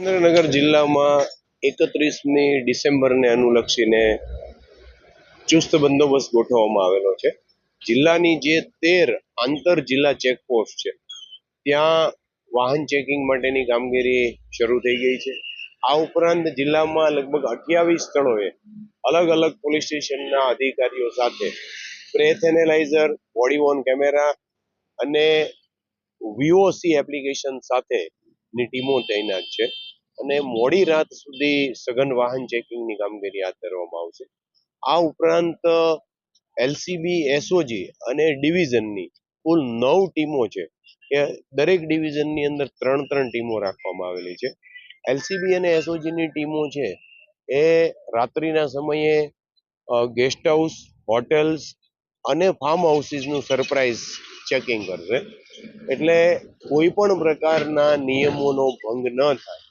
સુરેન્દ્રનગર જિલ્લામાં એકત્રીસમી ડિસેમ્બરને અનુલક્ષીને ચુસ્ત બંદોબસ્ત ગોઠવવામાં આવેલો છે. જિલ્લાની જે તેર આંતર જિલ્લા ચેકપોસ્ટ છે, ત્યાં વાહન ચેકિંગ માટેની કામગીરી શરૂ થઈ ગઈ છે. આ ઉપરાંત જિલ્લામાં લગભગ અઠ્યાવીસ સ્થળોએ અલગ અલગ પોલીસ સ્ટેશનના અધિકારીઓ સાથે બ્રેથ એનેલાઇઝર, બોડી કેમેરા અને વીઓસી એપ્લિકેશન સાથેની ટીમો તૈનાત છે. અને મોડી રાત સુધી સઘન વાહન ચેકિંગની કામગીરી હાથ ધરવામાં આવશે. આ ઉપરાંત એલસીબી એસઓજી અને ડિવિઝનની કુલ નવ ટીમો છે એ દરેક ડિવિઝનની અંદર ત્રણ ત્રણ ટીમો રાખવામાં આવેલી છે. એલસીબી અને એસઓજીની ટીમો છે એ રાત્રિના સમયે ગેસ્ટ હાઉસ હોટેલ્સ અને ફાર્મ હાઉસીસનું સરપ્રાઇઝ ચેકિંગ કરશે. એટલે કોઈ પણ પ્રકારના નિયમોનો ભંગ ન થાય.